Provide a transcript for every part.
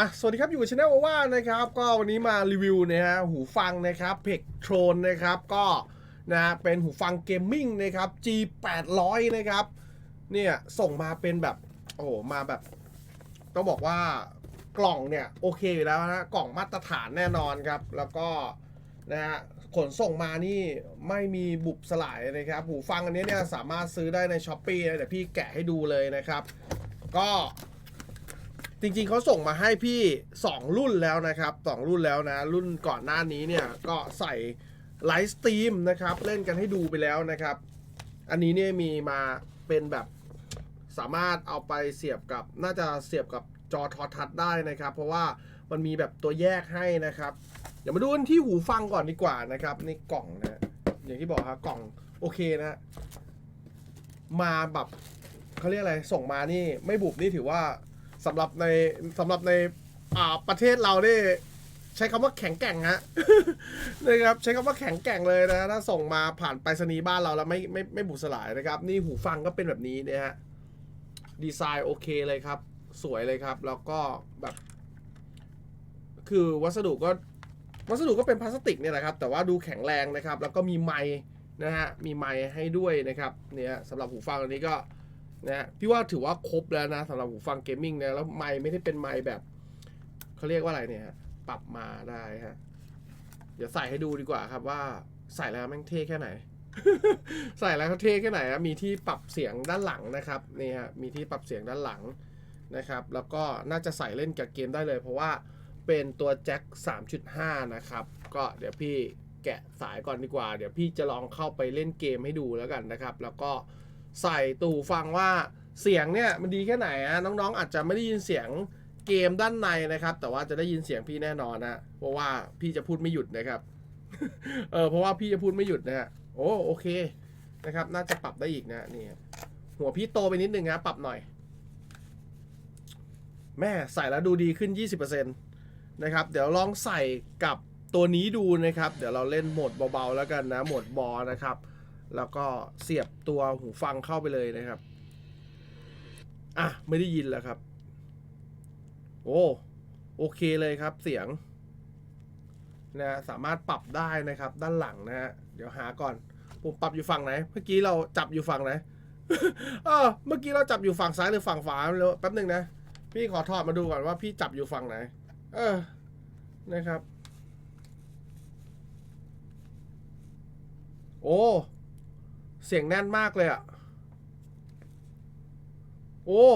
อะ สวัสดีครับ อยู่กับช anel ว่านะครับ ก็วันนี้มารีวิวนะฮะ หูฟังนะครับเพกโทรนนะครับ ก็นะฮะเป็นหูฟังเกมมิ่งนะครับ G 8 0 0 นะครับ เนี่ย ส่งมาเป็นแบบ โอ้โห มาแบบ ต้องบอกว่ากล่องเนี่ย โอเคอยู่แล้วนะ กล่องมาตรฐานแน่นอนครับ แล้วก็นะฮะ ขนส่งมานี่ไม่มีบุบสลายนะครับ หูฟังอันนี้เนี่ยสามารถซื้อได้ในช้อปปีนะเดี๋ยวพี่แกะให้ดูเลยนะครับ ก็ จริงๆเขาส่งมาให้พี่ 2 รุ่นแล้วนะครับสองรุ่นแล้วนะ รุ่นก่อนหน้านี้เนี่ย ก็ใส่ไลฟ์สตรีมนะครับ เล่นกันให้ดูไปแล้วนะครับ อันนี้เนี่ยมีมาเป็นแบบสามารถเอาไปเสียบกับน่าจะเสียบกับจอทอทัศน์ได้นะครับ เพราะว่ามันมีแบบตัวแยกให้นะครับ เดี๋ยวมาดูที่หูฟังก่อนดีกว่านะครับนี่กล่องนะอย่างที่บอกครับกล่องโอเคนะ มาแบบเขาเรียกอะไรส่งมานี่ไม่บุบนี่ถือว่า สำหรับในสำหรับในอ่าประเทศเรานี่ใช้คำว่าแข็งแกร่งฮะนะครับใช้คำว่าแข็งแกร่งเลยนะถ้าส่งมาผ่านไปรษณีย์บ้านเราแล้วไม่ไม่ไม่บุบสลายนะครับ นี่หูฟังก็เป็นแบบนี้เนี่ยฮะดีไซน์โอเคเลยครับ สวยเลยครับ แล้วก็แบบ คือวัสดุก็วัสดุก็เป็นพลาสติกเนี่ยแหละครับ แต่ว่าดูแข็งแรงนะครับ แล้วก็มีไม้นะฮะมีไม้ให้ด้วยนะครับเนี่ยสำหรับหูฟังอันนี้ก็ นะพี่ว่าถือว่าครบแล้วนะสำหรับหูฟังเกมมิ่งนะแล้วไม้ไม่ได้เป็นไม้แบบเขาเรียกว่าอะไรเนี่ยปรับมาได้ฮะเดี๋ยวใส่ให้ดูดีกว่าครับว่าใส่แล้วแม่งเท่แค่ไหน ใส่แล้วเขาเท่แค่ไหนอะมีที่ปรับเสียงด้านหลังนะครับนี่ฮะมีที่ปรับเสียงด้านหลังนะครับ แล้วก็น่าจะใส่เล่นกับเกมได้เลย เพราะว่าเป็นตัวแจ็ค3.5 นะครับ ก็เดี๋ยวพี่แกะสายก่อนดีกว่า เดี๋ยวพี่จะลองเข้าไปเล่นเกมให้ดูแล้วกันนะครับ แล้วก็ ใส่ตู่ฟังว่าเสียงเนี่ยมันดีแค่ไหนอะน้องๆ อาจจะไม่ได้ยินเสียงเกมด้านในนะครับ แต่ว่าจะได้ยินเสียงพี่แน่นอนนะเพราะว่าพี่จะพูดไม่หยุดนะครับเออเพราะว่าพี่จะพูดไม่หยุดนะฮะโอ้โอเคนะครับ น่าจะปรับได้อีกนะนี่หัวพี่โตไปนิดนึงนะปรับหน่อย แม่ใส่แล้วดูดีขึ้น 20%นะครับ เดี๋ยวลองใส่กับตัวนี้ดูนะครับ เดี๋ยวเราเล่นโหมดเบาๆแล้วกันนะโหมดบอนะครับ แล้วก็เสียบตัวหูฟังเข้าไปเลยนะครับ อะ ไม่ได้ยินแล้วครับ โอ้ โอเคเลยครับเสียงนะสามารถปรับได้นะครับด้านหลังนะฮะเดี๋ยวหาก่อนผมปรับอยู่ฝั่งไหน เมื่อกี้เราจับอยู่ฝั่งไหนเออเมื่อกี้เราจับอยู่ฝั่งซ้ายหรือฝั่งขวาไม่รู้แป๊บหนึ่งนะ พี่ขอถอดมาดูก่อนว่าพี่จับอยู่ฝั่งไหน เออนะครับ โอ้ เสียงแน่นมากเลยอะโอ้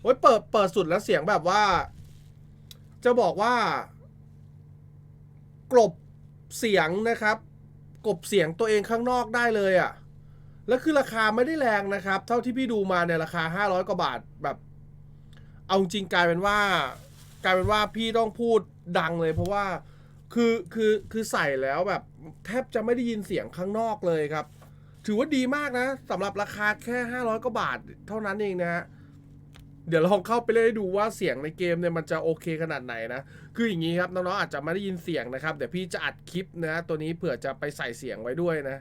โอ้ยเปิด เปิดสุดแล้วเสียงแบบว่า จะบอกว่า กลบเสียงนะครับ กลบเสียงตัวเองข้างนอกได้เลยอะ่ะ แล้วคือราคาไม่ได้แรงนะครับ เท่าที่พี่ดูมาเนี่ยราคา 500 กว่าบาทแบบ เอาจริงกลายเป็นว่า กลายเป็นว่าพี่ต้องพูดดังเลย เพราะว่า คือ คือ คือใส่แล้วแบบ แทบจะไม่ได้ยินเสียงข้างนอกเลยครับ ถือว่าดีมากนะสำหรับราคาแค่ 500กว่าบาทเท่านั้นเองนะฮะเดี๋ยวลองเข้าไปเล่นดูว่าเสียงในเกมเนี่ยมันจะโอเคขนาดไหนนะ คืออย่างนี้ครับน้องๆอาจจะไม่ได้ยินเสียงนะครับเดี๋ยวพี่จะอัดคลิปนะ ตัวนี้เผื่อจะไปใส่เสียงไว้ด้วยนะ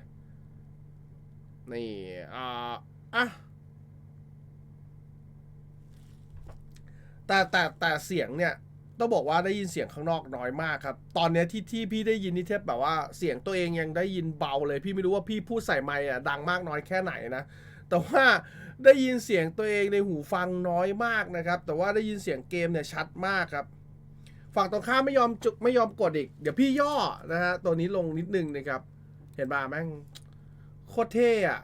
นี่อ่าอะแต่แต่แต่เสียงเนี่ย ต้องบอกว่าได้ยินเสียงข้างนอกน้อยมากครับ ตอนนี้ที่ที่พี่ได้ยินนี่เทียบแบบว่าเสียงตัวเองยังได้ยินเบาเลย พี่ไม่รู้ว่าพี่พูดใส่ไมค์อะดังมากน้อยแค่ไหนนะ แต่ว่าได้ยินเสียงตัวเองในหูฟังน้อยมากนะครับ แต่ว่าได้ยินเสียงเกมเนี่ยชัดมากครับ ฝั่งตรงข้ามไม่ยอมจุไม่ยอมกดอีก เดี๋ยวพี่ย่อนะฮะตัวนี้ลงนิดนึงนะครับ เห็นป่ะแม่งโคตรเท่อะ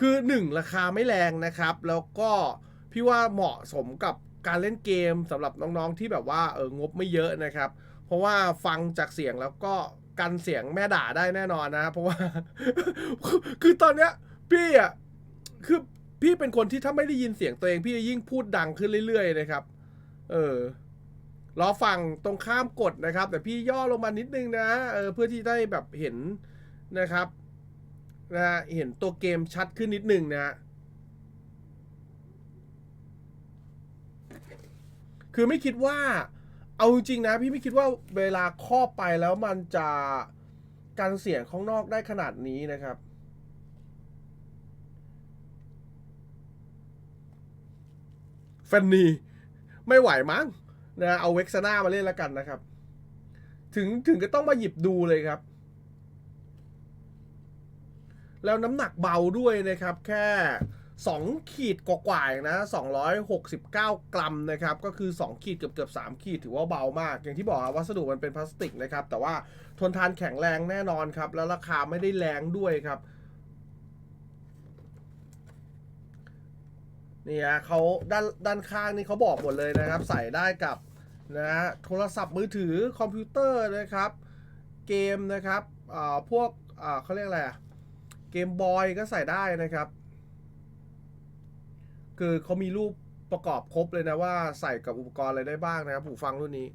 คือหนึ่งราคาไม่แรงนะครับ แล้วก็พี่ว่าเหมาะสมกับ การเล่นเกมสำหรับน้องๆที่แบบว่าเอองบไม่เยอะนะครับ เพราะว่าฟังจากเสียงแล้วก็กันเสียงแม่ด่าได้แน่นอนนะ เพราะว่า คือตอนเนี้ยพี่อะคือพี่เป็นคนที่ถ้าไม่ได้ยินเสียงตัวเองพี่จะยิ่งพูดดังขึ้นเรื่อยๆนะครับ เออรอฟังตรงข้ามกดนะครับ แต่พี่ย่อลงมานิดนึงนะเออเพื่อที่ได้แบบเห็นนะครับนะฮะเห็นตัวเกมชัดขึ้นนิดนึงนะ คือไม่คิดว่า เอาจริงนะ พี่ไม่คิดว่าเวลาครอบไปแล้วมันจะกันเสียงข้างนอกได้ขนาดนี้นะครับ แฟนนีไม่ไหวมั้งนะเอาเว็กซาน่ามาเล่นแล้วกันนะครับ ถึงถึงก็ต้องมาหยิบดูเลยครับ แล้วน้ำหนักเบาด้วยนะครับ แค่ 2 ขีดกว่าๆเองนะ 269 กรัมนะครับ ก็คือ 2 ขีดเกือบเกือบ3ขีดถือว่าเบามาก อย่างที่บอกครับวัสดุมันเป็นพลาสติกนะครับ แต่ว่าทนทานแข็งแรงแน่นอนครับ แล้วราคาไม่ได้แรงด้วยครับนี่ฮะเขาด้านด้านข้างนี่เขาบอกหมดเลยนะครับ ใส่ได้กับนะฮะโทรศัพท์มือถือคอมพิวเตอร์นะครับ เกมนะครับอ่าพวกอ่าเขาเรียกอะไรอะเกมบอยก็ใส่ได้นะครับ คือเขามีรูปประกอบครบเลยนะว่าใส่กับอุปกรณ์อะไรได้บ้างนะครับหูฟังรุ่นนี้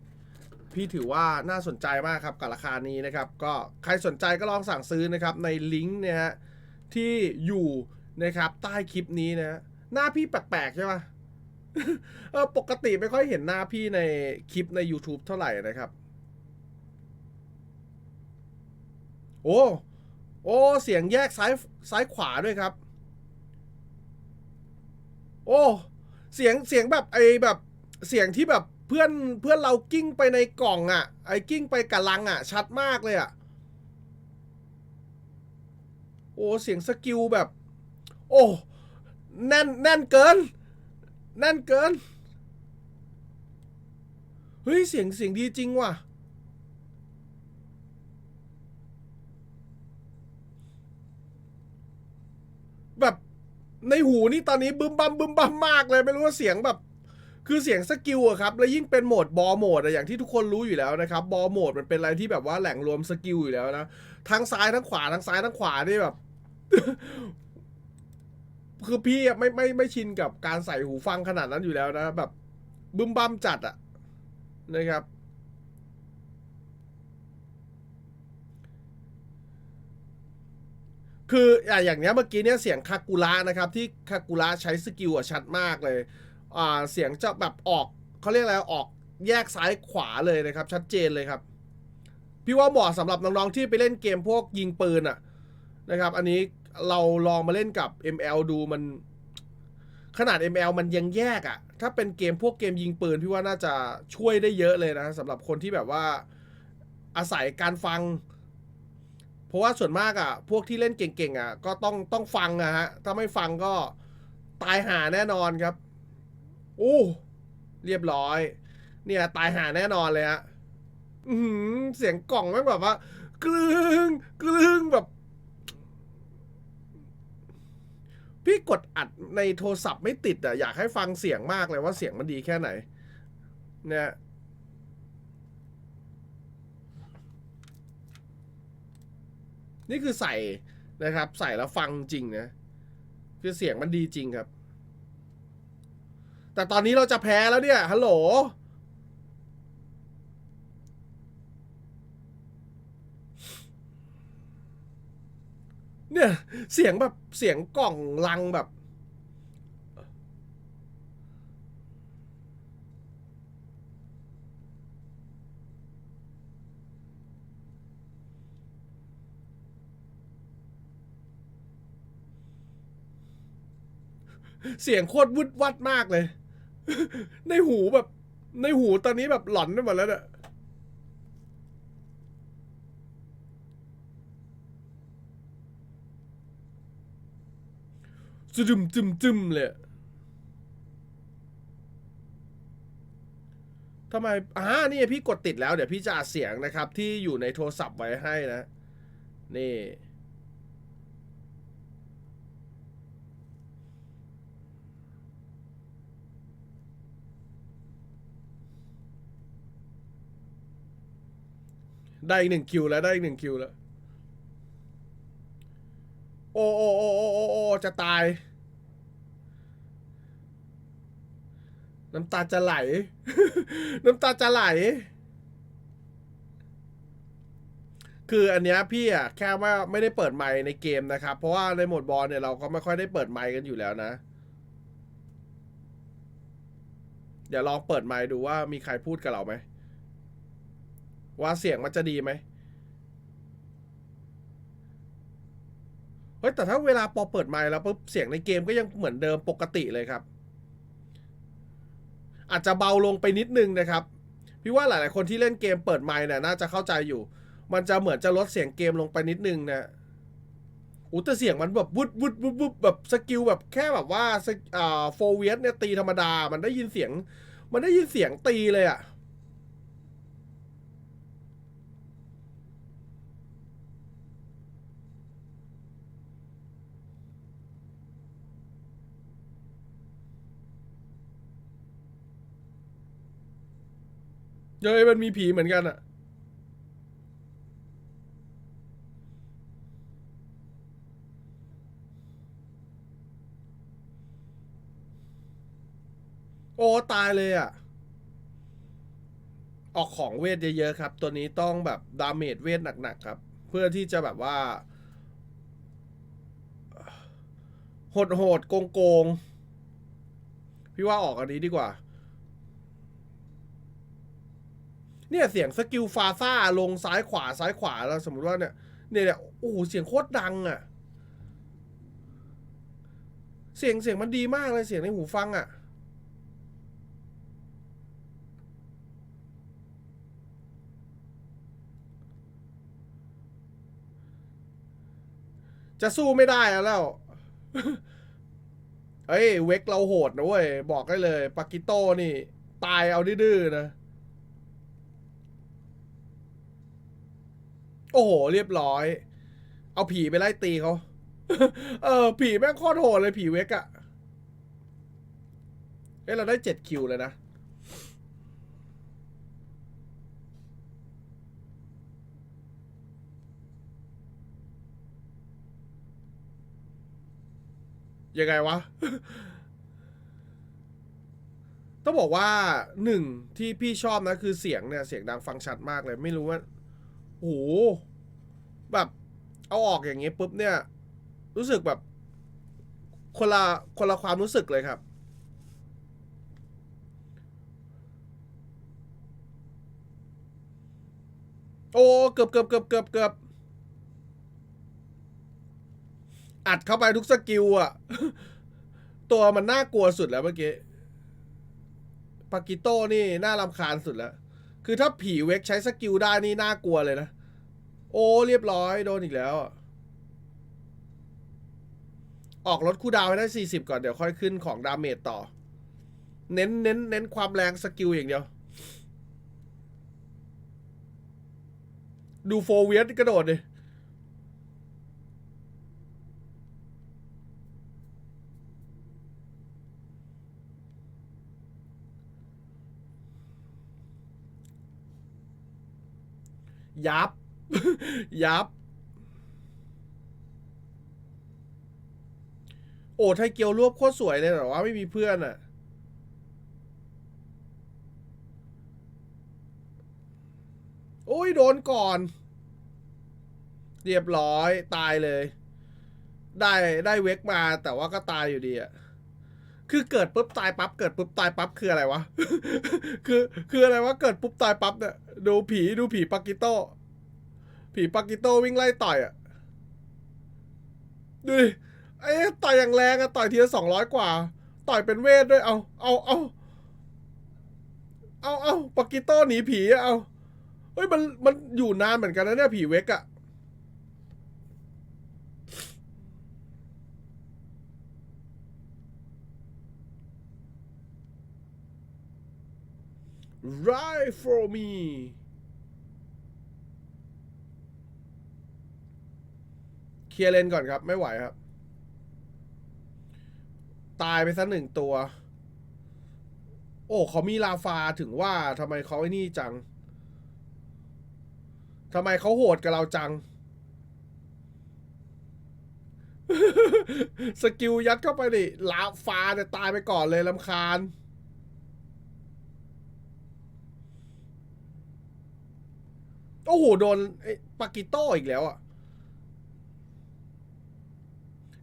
พี่ถือว่าน่าสนใจมากครับกับราคานี้นะครับ ก็ใครสนใจก็ลองสั่งซื้อนะครับในลิงก์เนี่ยฮะที่อยู่นะครับใต้คลิปนี้นะหน้าพี่แปลกๆใช่ปะเออปกติไม่ค่อยเห็นหน้าพี่ในคลิปใน YouTube เท่าไหร่นะครับ โอ้ โอ้ เสียงแยกซ้ายซ้ายขวาด้วยครับ อ้ เสียงเสียงแบบไอแบบเสียงที่แบบเพื่อนเพื่อนเรากิ้งไปในกล่องอะ่ะ ไอกิ้งไปกับลังอะ่ะ ชัดมากเลยอะ่ะ โอ้เสียงสกิลแบบ โอ้แน่นแน่นเกิน แน่นเกิน เฮ้ยเสียงเสียงดีจริงว่ะ แบบ ในหูนี่ตอนนี้บึมบัมบึมบัมมากเลยไม่รู้ว่าเสียงแบบ คือเสียงสกิลอะครับ แล้วยิ่งเป็นโหมดบอโหมดอะอย่างที่ทุกคนรู้อยู่แล้วนะครับบอโหมดมันเป็นอะไรที่แบบว่าแหล่งรวมสกิลอยู่แล้วนะทั้งซ้ายทั้งขวาทั้งซ้ายทั้งขวานี่แบบ คือพี่ไม่ไม่ไม่ชินกับการใส่หูฟังขนาดนั้นอยู่แล้วนะแบบบึมบัมจัดอะนะครับ คืออะอย่างเนี้ยเมื่อกี้เนี่ยเสียงคากุระนะครับ ที่คากุระใช้สกิลอะชัดมากเลยอ่าเสียงจะแบบออกเขาเรียกอะไรออกแยกซ้ายขวาเลยนะครับ ชัดเจนเลยครับ พี่ว่าเหมาะสำหรับน้องๆที่ไปเล่นเกมพวกยิงปืนอะนะครับ อันนี้เราลองมาเล่นกับ ML ดูมัน ขนาด ML มันยังแยกอะถ้าเป็นเกมพวกเกมยิงปืน พี่ว่าน่าจะช่วยได้เยอะเลยนะสำหรับคนที่แบบว่าอาศัยการฟัง ราะว่าส่วนมากอะ พวกที่เล่นเก่งๆอะ ก็ต้องต้องฟังอะฮะ ถ้าไม่ฟังก็ตายหาแน่นอนครับอู้เรียบร้อย เนี่ยตายหาแน่นอนเลยฮะอือหือเสียงกล่องแม่งแบบว่ากรึงกรึงแบบ พี่กดอัดในโทรศัพท์ไม่ติดอะอยากให้ฟังเสียงมากเลยว่าเสียงมันดีแค่ไหน เนี่ย นี่คือใส่นะครับ ใส่แล้วฟังจริงนะคือเสียงมันดีจริงครับ แต่ตอนนี้เราจะแพ้แล้วเนี่ยฮัลโหลเนี่ยเสียงแบบเสียงกล่องลังแบบ เสียงโคตรวุดวัดมากเลย ในหูแบบ ในหูตอนนี้แบบหลอนไปหมดแล้วเนี่ยจึมจึมจึมเลยทำไมอ่านี่พี่กดติดแล้ว เดี๋ยวพี่จะอัดเสียงนะครับ ที่อยู่ในโทรศัพท์ไว้ให้นะ นี่ ได้อีกหนึ่งคิวแล้วได้อีกหนึ่งคิวแล้ว โอ้โอ้โอ้โอ้โอ้โอจะตาย น้ำตาจะไหล น้ำตาจะไหล คืออันเนี้ยพี่อะแค่ว่าไม่ได้เปิดไมค์ในเกมนะครับ เพราะว่าในโหมดบอลเนี่ยเราก็ไม่ค่อยได้เปิดไมค์กันอยู่แล้วนะเดี๋ยวลองเปิดไมค์ดูว่ามีใครพูดกับเราไหม ว่าเสียงมันจะดีไหมเฮ้ยแต่ถ้าเวลาพอเปิดไมค์แล้วปุ๊บเสียงในเกมก็ยังเหมือนเดิมปกติเลยครับ อาจจะเบาลงไปนิดนึงนะครับ พี่ว่าหลาย ๆ คนที่เล่นเกมเปิดไมค์เนี่ยน่าจะเข้าใจอยู่ มันจะเหมือนจะลดเสียงเกมลงไปนิดนึงนะอู้แต่เสียงมันแบบวุดวุดวุดวุดแบบสกิลแบบแค่แบบว่าอ่าโฟเวียสเนี่ยตีธรรมดา มันได้ยินเสียง มันได้ยินเสียงตีเลยอะ เฮ้ยมันมีผีเหมือนกันอะโอ้ตายเลยอะออกของเวทเยอะๆครับ ตัวนี้ต้องแบบดาเมจเวทหนักๆครับ เพื่อที่จะแบบว่าโหดโหดๆโกงโกงๆพี่ว่าออกอันนี้ดีกว่า เนี่ยเสียงสกิลฟาซ่าลงซ้ายขวาซ้ายขวาแล้วสมมติว่าเนี่ยเนี่ยเนี่ยโอ้โหเสียงโคตรดังอะ่ะ เสียงเสียงมันดีมากเลยเสียงในหูฟังอะ่ะจะสู้ไม่ได้แล้วเฮ้ย เวกเราโหดนะเว้ย บอกได้เลย ปากิโต้นี่ ตายเอาดื้อนะ โอ้โห เรียบร้อย เอาผีไปไล่ตีเขาเออ ผีแม่งโคตรโหดเลยผีเวกอะเอ้ยเราได้เจ็ดคิวเลยนะ ยังไงวะ ต้องบอกว่าหนึ่งที่พี่ชอบนะ คือเสียงเนี่ย เสียงดังฟังชัดมากเลย ไม่รู้ว่า โอ้โหแบบเอาออกอย่างงี้ปุ๊บเนี่ย รู้สึกแบบคนละคนละความรู้สึกเลยครับ โอ้เกือบเกือบเกือบเกือบเกือบอัดเข้าไปทุกสกิลอะตัวมันน่ากลัวสุดแล้วเมื่อกี้ปากิโต้นี่น่ารำคาญสุดแล้ว คือถ้าผีเวกใช้สกิลได้นี่น่ากลัวเลยนะ โอ้เรียบร้อยโดนอีกแล้ว ออกรถคู่ดาวให้ได้ 40 ก่อนเดี๋ยวค่อยขึ้นของดาเมจต่อ เน้นเน้นเน้นความแรงสกิลอย่างเดียว ดูโฟเวียสกระโดดดิ ยับ ยับ โอ้ไทยเกียวรวบโคตรสวยเลยแต่ว่าไม่มีเพื่อนอะโอ้ยโดนก่อน เรียบร้อยตายเลย ได้ได้เวกมาแต่ว่าก็ตายอยู่ดีอะ คือเกิดปุ๊บตายปั๊บเกิดปุ๊บตายปั๊บคืออะไรวะ คือคืออะไรวะเกิดปุ๊บตายปั๊บเนี่ยดูผีดูผีปากิโต้ผีปากิโต้วิ่งไล่ต่อยอะดูดิไอ้ต่อยอย่างแรงอะต่อยทีละสองร้อยกว่า ต่อยเป็นเวทด้วยเอาเอาเอาเอาเอาปากิโต้หนีผีอะเอาเฮ้ยมันมันอยู่นานเหมือนกันนะเนี่ยผีเวกอะ ไร for me เคลียร์เลนก่อนครับ ไม่ไหวครับ ตายไปสักหนึ่งตัว โอ้เขามีลาฟาถึงว่าทำไมเขาไอ้นี่จังทำไมเขาโหดกับเราจัง สกิลยัดเข้าไปดิลาฟาเนี่ยตายไปก่อนเลยลำคาญ โอ้โห โดนปากิโต้อีกแล้วอะ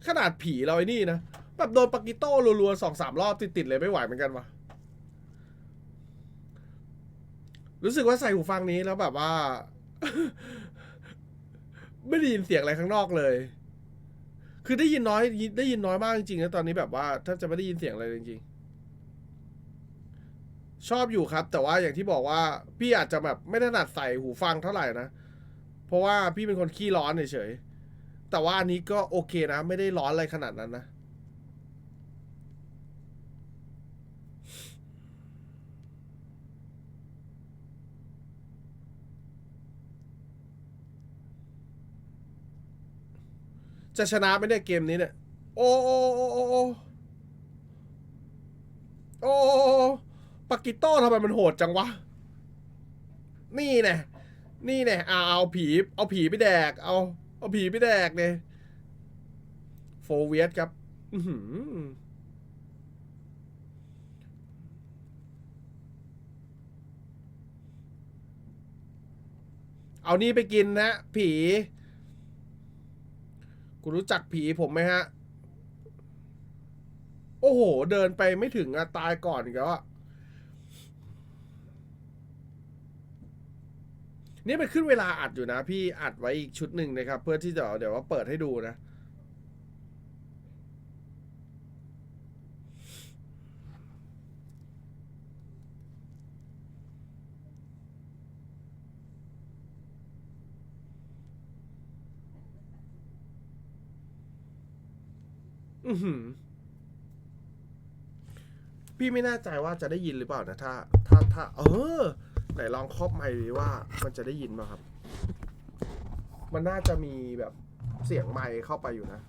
ขนาดผีเราไอ้นี่นะ แบบโดนปากิโต้รัวๆสองสามรอบติดๆเลยไม่ไหวเหมือนกันวะรู้สึกว่าใส่หูฟังนี้แล้วแบบว่า ไม่ได้ยินเสียงอะไรข้างนอกเลย คือได้ยินน้อยได้ยินน้อยมากจริงๆนะตอนนี้แบบว่าถ้าจะไม่ได้ยินเสียงอะไรจริงๆ ชอบอยู่ครับ แต่ว่าอย่างที่บอกว่าพี่อาจจะแบบไม่ถนัดใส่หูฟังเท่าไหร่นะ เพราะว่าพี่เป็นคนขี้ร้อนเฉยๆแต่ว่าอันนี้ก็โอเคนะ ไม่ได้ร้อนอะไรขนาดนั้นนะจะชนะไม่ได้เกมนี้เนี่ย โอ้โอ้โอ้โอ้โอ้โอ้ ปากิโต้ทำไมมันโหดจังวะ นี่แน่นี่แน่เอาเอาผี เอาผีไปแดก เอา เอาผีไปแดกเนี่ยโฟเวียสครับ อือหือเอานี่ไปกินนะ ผี คุณรู้จักผีผมไหมฮะ โอ้โห เดินไปไม่ถึงอะตายก่อนอีกแล้วอะ นี่มันขึ้นเวลาอัดอยู่นะ พี่อัดไว้อีกชุดหนึ่งนะครับ เพื่อที่จะเดี๋ยวว่าเปิดให้ดูนะ อือหือพี่ไม่แน่ใจว่าจะได้ยินหรือเปล่านะ ถ้า ถ้าถ้าเออ ไหนลองครอบไมค์ดิว่ามันจะได้ยินป่ะครับ มันน่าจะมีแบบเสียงไมค์เข้าไปอยู่นะ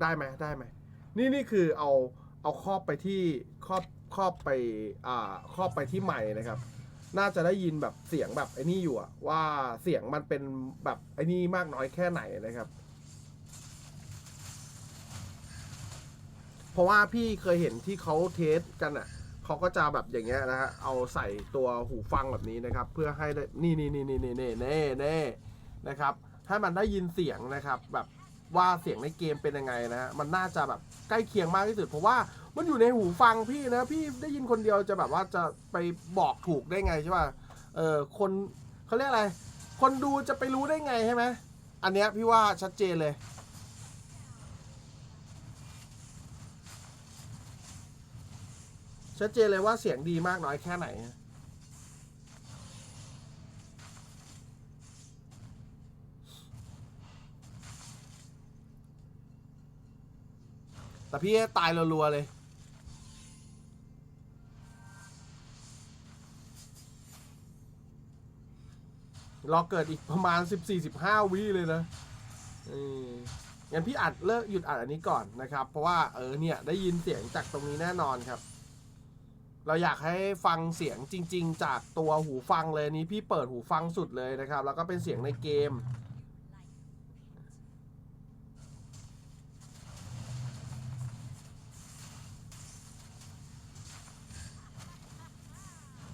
ได้ไหมได้ไหม นี่นี่คือเอาเอาครอบไปที่ครอบครอบไปอ่าครอบไปที่ไมค์นะครับ น่าจะได้ยินแบบเสียงแบบไอ้นี่อยู่อะว่าเสียงมันเป็นแบบไอ้นี่มากน้อยแค่ไหนนะครับ เพราะว่าพี่เคยเห็นที่เขาเทสกันอะ เขาก็จะแบบอย่างเงี้ยนะฮะเอาใส่ตัวหูฟังแบบนี้นะครับ เพื่อให้ได้นี่นี่นี่นี่นี่นี่น่เน่นะครับให้มันได้ยินเสียงนะครับแบบว่าเสียงในเกมเป็นยังไงนะฮะมันน่าจะแบบใกล้เคียงมากที่สุด เพราะว่ามันอยู่ในหูฟังพี่นะพี่ได้ยินคนเดียวจะแบบว่าจะไปบอกถูกได้ไงใช่ป่ะเออคนเขาเรียกอะไร คนดูจะไปรู้ได้ไงใช่ไหมอันเนี้ยพี่ว่าชัดเจนเลย ชัดเจนเลยว่าเสียงดีมากน้อยแค่ไหน แต่พี่ตายรัวๆเลยรอเกิดอีกประมาณ 14-15 วิเลยนะเงั้นพี่อัดเลิกหยุดอัดอันนี้ก่อนนะครับ เพราะว่าเออเนี่ย ได้ยินเสียงจากตรงนี้แน่นอนครับ เราอยากให้ฟังเสียงจริง ๆ จากตัวหูฟังเลยนี้พี่เปิดหูฟังสุดเลยนะครับ แล้วก็เป็นเสียงในเกม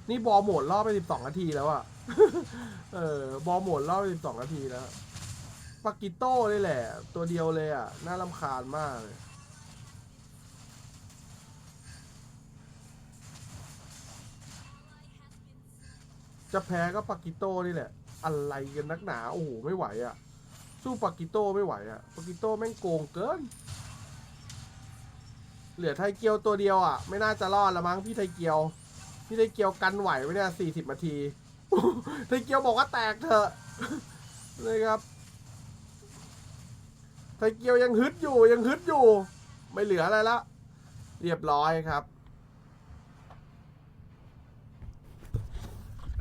นี่บอโหมดรอบไป 12 นาทีแล้วอะเออบอโหมดรอบไป 12 นาทีแล้วปากิโต้นี่แหละ ตัวเดียวเลยอะน่ารำคาญมากเลย จะแพ้ก็ปากิโต้นี่แหละ อะไรกันนักหนา โอ้โห ไม่ไหวอะ่ะ สู้ปากิโต้ไม่ไหวอะ่ะปากิโต้แม่งโกงเกิน เหลือไทเกียวตัวเดียวอะ่ะ ไม่น่าจะรอดละมั้งพี่ไทเกียว พี่ไทเกียวกันไหวไหมเนี่ยสี่สิบนาที ไทเกียวบอกว่าแตกเถอะเลยครับ ไทเกียวยังฮึดอยู่ยังฮึดอยู่ ไม่เหลืออะไรละ เรียบร้อยครับ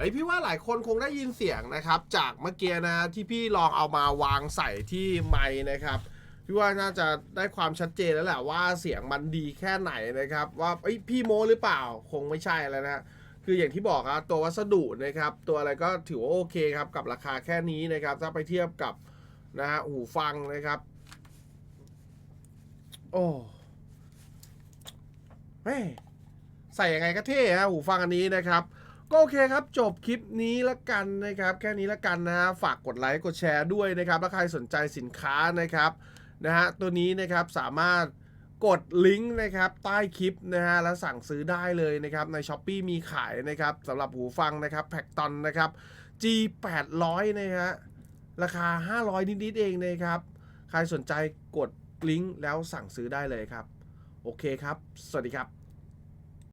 อยพี่ว่าหลายคนคงได้ยินเสียงนะครับ จากเมื่อกี้นะที่พี่ลองเอามาวางใส่ที่ไมค์นะครับพี่ว่าน่าจะได้ความชัดเจนแล้วแหละว่าเสียงมันดีแค่ไหนนะครับ ว่าเอ้พี่โมหรือเปล่าคงไม่ใช่แล้วนะคืออย่างที่บอกครับตัววัสดุนะครับ ตัวอะไรก็ถือว่าโอเคครับกับราคาแค่นี้นะครับ ถ้าไปเทียบกับนะฮะหูฟังนะครับ โอ้แม่ใส่ยังไงก็เท่ฮะหูฟังอันนี้นะครับ ก็โอเคครับ จบคลิปนี้ละกันนะครับ แค่นี้ละกันนะฮะ ฝากกดไลค์กดแชร์ด้วยนะครับถ้าใครสนใจสินค้านะครับนะฮะตัวนี้นะครับสามารถกดลิงก์นะครับใต้คลิปนะฮะแล้วสั่งซื้อได้เลยนะครับใน s h อ p e e มีขายนะครับสำหรับหูฟังนะครับแพ็กตอนนะครับ G 8 0 0นะฮะราคา 500 นิดๆเองนะครับ ใครสนใจกดลิงก์แล้วสั่งซื้อได้เลยครับ โอเคครับ สวัสดีครับ